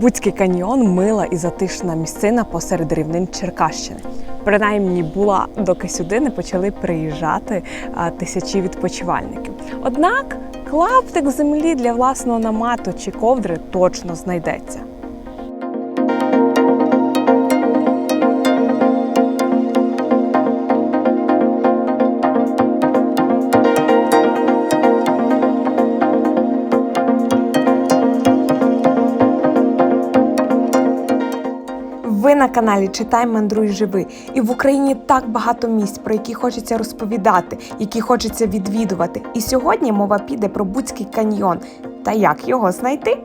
Буцький каньйон мила і затишна місцина посеред рівнин Черкащини. Принаймні була, доки сюди не почали приїжджати тисячі відпочивальників. Однак клаптик землі для власного намату чи ковдри точно знайдеться. Ви на каналі Читай, мандруй, живи. І в Україні так багато місць, про які хочеться розповідати, які хочеться відвідувати. І сьогодні мова піде про Буцький каньйон та як його знайти.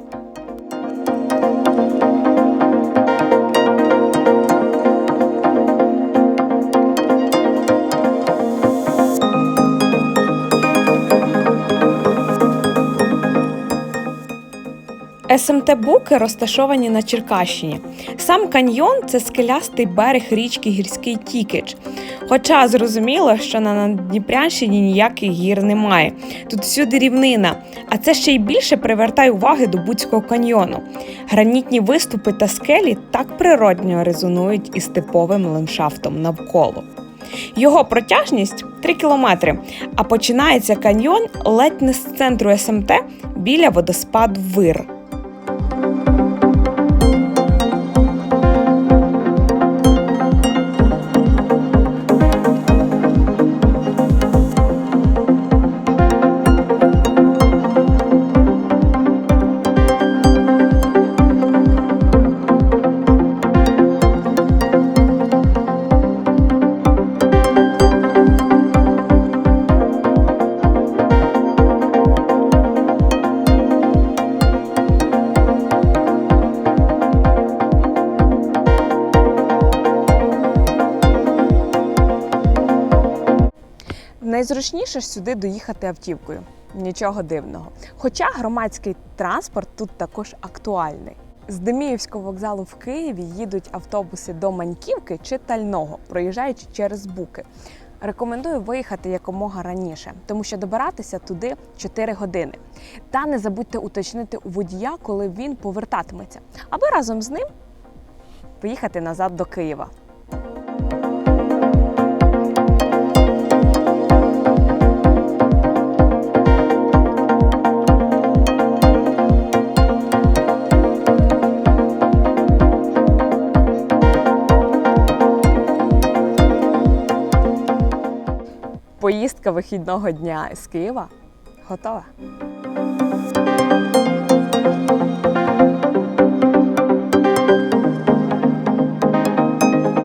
СМТ Буки розташовані на Черкащині. Сам каньйон це скелястий берег річки Гірський Тікич. Хоча зрозуміло, що на Надніпрянщині ніяких гір немає. Тут всюди рівнина, а це ще й більше привертає уваги до Буцького каньйону. Гранітні виступи та скелі так природньо резонують із типовим ландшафтом навколо. Його протяжність 3 кілометри, а починається каньйон ледь не з центру СМТ біля водоспаду Вир. Найзручніше сюди доїхати автівкою. Нічого дивного. Хоча громадський транспорт тут також актуальний. З Деміївського вокзалу в Києві їдуть автобуси до Маньківки чи Тального, проїжджаючи через Буки. Рекомендую виїхати якомога раніше, тому що добиратися туди 4 години. Та не забудьте уточнити у водія, коли він повертатиметься, аби разом з ним поїхати назад до Києва. Поїздка вихідного дня з Києва готова.